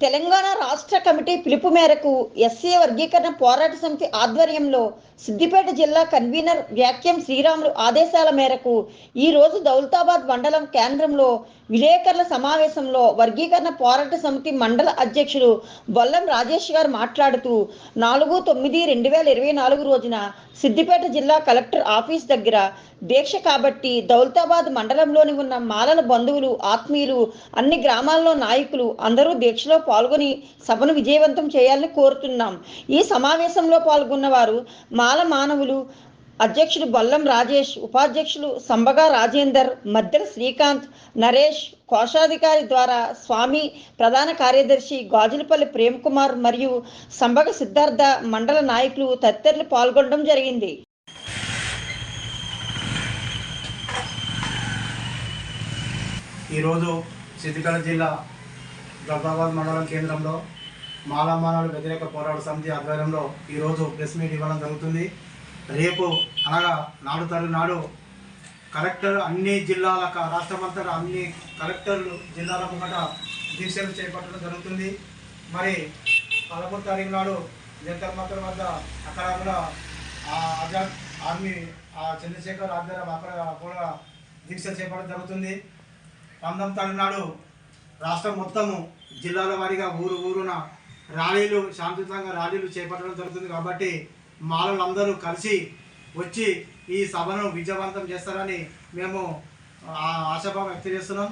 తెలంగాణ రాష్ట్ర కమిటీ పిలుపు మేరకు ఎస్సీ వర్గీకరణ పోరాట సమితి ఆధ్వర్యంలో సిద్దిపేట జిల్లా కన్వీనర్ వ్యాఖ్యం శ్రీరాములు ఆదేశాల మేరకు ఈరోజు దౌలతాబాద్ మండలం కేంద్రంలో విలేకరుల సమావేశంలో వర్గీకరణ పోరాట సమితి మండల అధ్యక్షుడు బొల్లం రాజేష్ గారు మాట్లాడుతూ నాలుగు తొమ్మిది రెండు వేల ఇరవై నాలుగు రోజున సిద్దిపేట జిల్లా కలెక్టర్ ఆఫీస్ దగ్గర దీక్ష కాబట్టి దౌలతాబాద్ మండలంలోని ఉన్న మాలల బంధువులు ఆత్మీయులు అన్ని గ్రామాల్లో నాయకులు అందరూ దీక్షలో పాల్గొని సభను విజయవంతం చేయాలని కోరుతున్నాం. ఈ సమావేశంలో పాల్గొన్న వారు మాల మానవులు అధ్యక్షుడు బొల్లం రాజేష్ ఉపాధ్యక్షులు సంబగా రాజేందర్ మద్దెల శ్రీకాంత్ నరేష్ కోశాధికారి ద్వారా స్వామి ప్రధాన కార్యదర్శి గాజులపల్లి ప్రేమ్ కుమార్ మరియు సంబగ సిద్ధార్థ మండల నాయకులు తదితరులు పాల్గొనడం జరిగింది. ఈరోజు సిద్దిపేట జిల్లా గల్దాబాద్ మండలం కేంద్రంలో మాలామానాడు వ్యతిరేక పోరాట సమితి ఆధ్వర్యంలో ఈరోజు ప్రెస్ మీట్ ఇవ్వడం జరుగుతుంది. రేపు అనగా నాడు తరుగు నాడు కలెక్టర్ అన్ని జిల్లాల రాష్ట్రమంతటా అన్ని కలెక్టర్లు జిల్లాలకు ముంగట దీక్షలు చేపట్టడం జరుగుతుంది. మరి పదమూడు తారీఖు నాడు జంతర్ మంతర్ వద్ద అక్కడ కూడా ఆజాద్ ఆర్మీ ఆ చంద్రశేఖర్ ఆధ్వర్యం అక్కడ కూడా దీక్షలు చేపట్టడం జరుగుతుంది. పంతొమ్మిది తారీఖు నాడు రాష్ట్రం మొత్తము జిల్లాల వారీగా ఊరు ఊరున ర్యాలీలు శాంతియుతంగా ర్యాలీలు చేపట్టడం జరుగుతుంది కాబట్టి మాలలందరూ కలిసి వచ్చి ఈ సభను విజయవంతం చేస్తారని మేము ఆశాభావం వ్యక్తం చేస్తున్నాం.